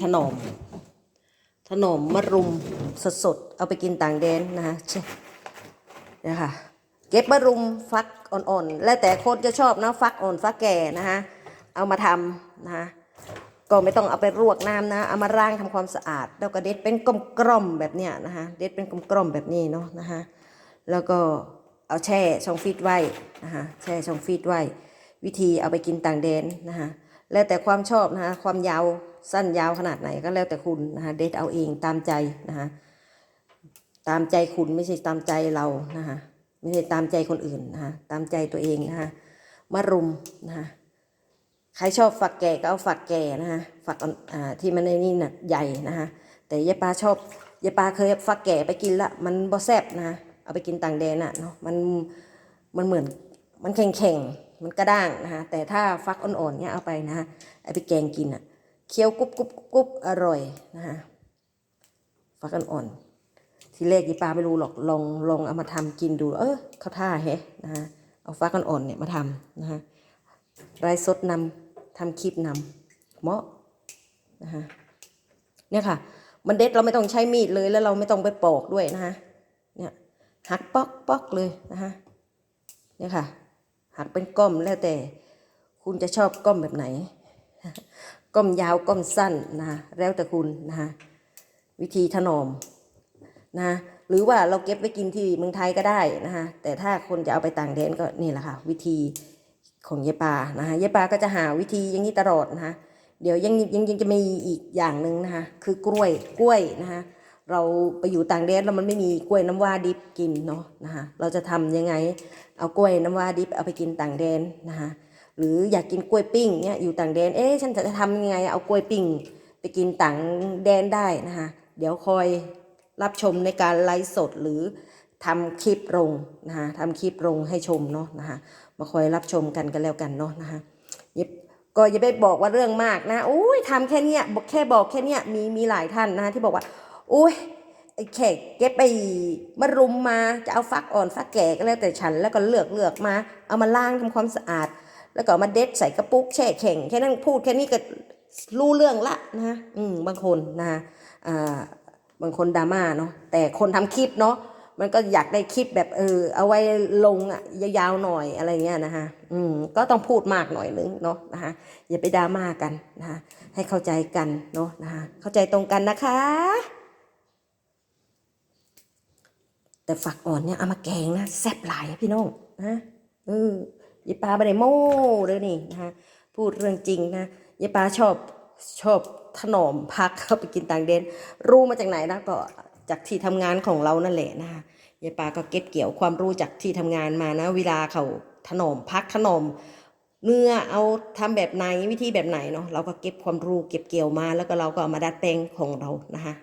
ถนอมถนอมมะรุมสดๆ เอาไปกินต่างแดนนะคะเช่เนี่ยค่ะเก็บมะรุมฟักอ่อนๆ แล้วแต่คนจะชอบนะฟักอ่อนฟักแก่นะคะเอามาทำนะคะก็ไม่ต้องเอาไปรวกน้ำนะเอามาร่างทำความสะอาด แล้วก็เด็ดเป็นกลมๆแบบเนี้ยนะคะเด็ดเป็นกลมๆแบบนี้เนาะนะคะแล้วก็เอาแช่ช่องฟีดไว้นะคะแช่ช่องฟีดไว้ วิธีเอาไปกินต่างแดนนะคะ แล้วแต่ความชอบนะคะความยาวสั้นยาวขนาดไหนก็แล้วแต่คุณนะคะเด็ดเอาเองตามใจนะคะตามใจคุณไม่ใช่ตามใจเรานะคะไม่ใช่ตามใจคนอื่นนะคะตามใจตัวเองนะคะมะรุมนะคะใครชอบฝักแก่ก็เอาฝักแก่นะคะฝักอ่าที่มันในนี่น่ะใหญ่นะคะแต่ยายปลาชอบยายปลาเคยฝักแก่ไปกินละมันบ่แซ่บนะคะเอาไปกินต่างแดนอะเนาะมันมันเหมือนมันแข็งแข็ง มันกระด้างนะคะแต่ถ้าฟักอ่อนๆเนี่ยเอาไปนะะเอาไปแกงกินอะเคี้ยวกรุบกรุบกรุบอร่อยนะคะฟักอ่อนๆทีแรกยายปลาไม่รู้หรอกลองลองเอามาทำกินดู เออเขาท่าแฮะนะคะเอาฟักอ่อนๆเนี่ยมาทำนะคะรายสดนำทำคลิปนำเหมาะนะคะเนี่ยค่ะ มันเด็ดเราไม่ต้องใช้มีดเลยแล้วเราไม่ต้องไปปอกด้วยนะคะเนี่ยหักปอกปอกเลยนะคะเนี่ยค่ะ หักเป็นก้อมแล้วแต่ คุณจะชอบก้อมแบบไหน ก้อมยาวก้อมสั้นนะแล้วแต่คุณนะวิธีถนอมนะหรือว่าเราเก็บไว้กินที่เมืองไทยก็ได้นะคะแต่ถ้าคนจะเอาไปต่างแดนก็นี่แหละค่ะ วิธีของยายปานะคะยายปาก็จะหาวิธีอย่างนี้ตลอดนะคะเดี๋ยวยังยังยังจะมีอีกอย่างหนึ่งนะคะคือกล้วยกล้วยนะคะ เราไปอยู่ต่างแดนแล้วมันไม่มีกล้วยน้ำว้าดิบกินเนาะนะคะเราจะทำยังไงเอากล้วยน้ำว้าดิบเอาไปกินต่างแดนนะคะหรืออยากกินกล้วยปิ้งเนี่ยอยู่ต่างแดนเอ๊ะฉันจะทำยังไงเอากล้วยปิ้งไปกินต่างแดนได้นะคะเดี๋ยวคอยรับชมในการไลฟ์สดหรือทำคลิปลงนะคะทำคลิปลงให้ชมเนาะนะคะมาคอยรับชมกันกันแล้วกันเนาะนะคะย่าก็อย่าไปบอกว่าเรื่องมากนะโอ้ยทำแค่เนี้ยบอกแค่บอกแค่เนี้ยมีมีหลายท่านนะที่บอกว่า อ้ยไอ้แขกเก็บไปมารุมมาจะเอาฟักอ่อนฟักแก่ก็แล้วแต่ฉันแล้วก็เลือกเลือกมา เอามาล้างทำความสะอาด แล้วก็มาเด็ดใส่กระปุกแช่แข็งแค่นั้นพูดแค่นี้ก็รู้เรื่องละนะอืมบางคนนะอ่าบางคนดราม่าเนาะแต่คนทำคลิปเนาะมันก็อยากได้คลิปแบบเออเอาไว้ลงอะยาวๆหน่อยอะไรเงี้ยนะคะอืมก็ต้องพูดมากหน่อยนึงเนาะนะคะอย่าไปดราม่ากันนะคะให้เข้าใจกันเนาะนะคะเข้าใจตรงกันนะคะ แต่ฝักอ่อนเนี่ยเอามาแกงนะแซ่บหลายพี่น้องนะเออยายปลาไม่ได้โม้เลยนี่นะคะพูดเรื่องจริงนะยายปลาชอบชอบถนอมพักเข้าไปกินต่างแดน รู้มาจากไหนนะก็จากที่ทำงานของเรานั่นแหละนะคะยายปลาก็เก็บเกี่ยวความรู้จากที่ทำงานมานะ เวลาเขาถนอมพักถนอมเนื้อเอาทำแบบไหนวิธีแบบไหนเนาะเราก็เก็บความรู้เก็บเกี่ยวมาแล้วก็เราก็เอามาดัดแปลงของเรานะคะ